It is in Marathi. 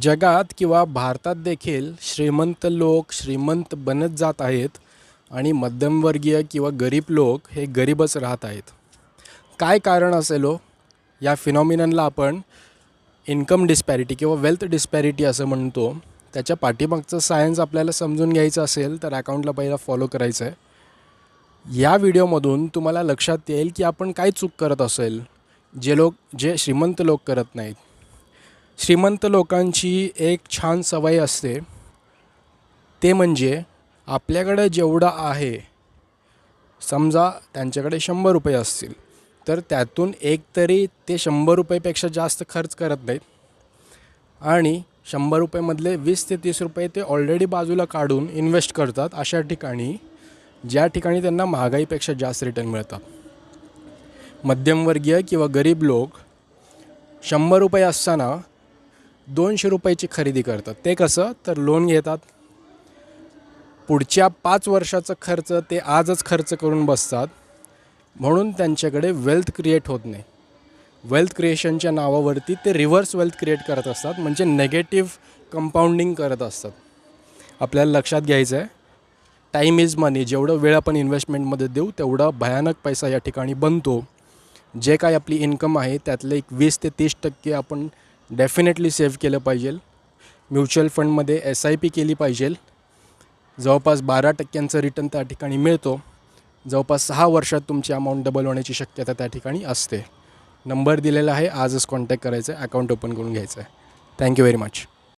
जगात किंवा भारतात देखील श्रीमंत लोक श्रीमंत बनत जात आहेत आणि मध्यमवर्गीय किंवा गरीब लोक हे गरीबच राहत आहेत. काय कारण असेल हो? या फिनॉमिननला आपण इन्कम डिस्पॅरिटी किंवा वेल्थ डिस्पॅरिटी असं म्हणतो. त्याच्या पाठीमागचं सायन्स आपल्याला समजून घ्यायचं असेल तर अकाउंटला पहिला फॉलो करायचं आहे या व्हिडिओमधून तुम्हाला लक्षात येईल की आपण काय चूक करत असेल जे लोक जे श्रीमंत लोक करत नाहीत. श्रीमंत लोकांची एक छान सवय असते. ते म्हणजे आपल्याकडे जेवढं आहे समजा त्यांच्याकडे शंभर रुपये असतील तर त्यातून एक तरी ते शंभर रुपयेपेक्षा जास्त खर्च करत नाहीत. आणि शंभर रुपयेमधले वीस ते तीस रुपये ते ऑलरेडी बाजूला काढून इन्व्हेस्ट करतात अशा ठिकाणी ज्या ठिकाणी त्यांना महागाईपेक्षा जास्त रिटर्न मिळतात. मध्यमवर्गीय किंवा गरीब लोक शंभर रुपये असताना दोनशे रुपयाची खरेदी करतात. ते कसं? तर लोन घेतात. पुढच्या पाच वर्षाचा खर्च ते आजच खर्च करून बसतात. म्हणून त्यांच्याकडे वेल्थ क्रिएट होत नाही. वेल्थ क्रिएशनच्या नावावरती ते रिव्हर्स वेल्थ क्रिएट करत असतात. म्हणजे नेगेटिव्ह कंपाऊंडिंग करत असतात. आपल्याला लक्षात घ्यायचं आहे. टाईम इज मनी जेवढं वेळ आपण इन्व्हेस्टमेंटमध्ये देऊ तेवढा भयानक पैसा या ठिकाणी बनतो. जे काय आपली इन्कम आहे त्यातले एक वीस ते तीस टक्के आपण डेफिनेटली सेव्ह केलं पाहिजे. म्युच्युअल फंडमध्ये एस आय पी केली पाहिजे. जवळपास बारा टक्क्यांचं रिटर्न त्या ठिकाणी मिळतो. जवळपास सहा वर्षात तुमची अमाऊंट डबल होण्याची शक्यता त्या ठिकाणी असते. नंबर दिलेला आहे आजच कॉन्टॅक्ट करायचं आहे अकाउंट ओपन करून घ्यायचं आहे थँक्यू व्हेरी मच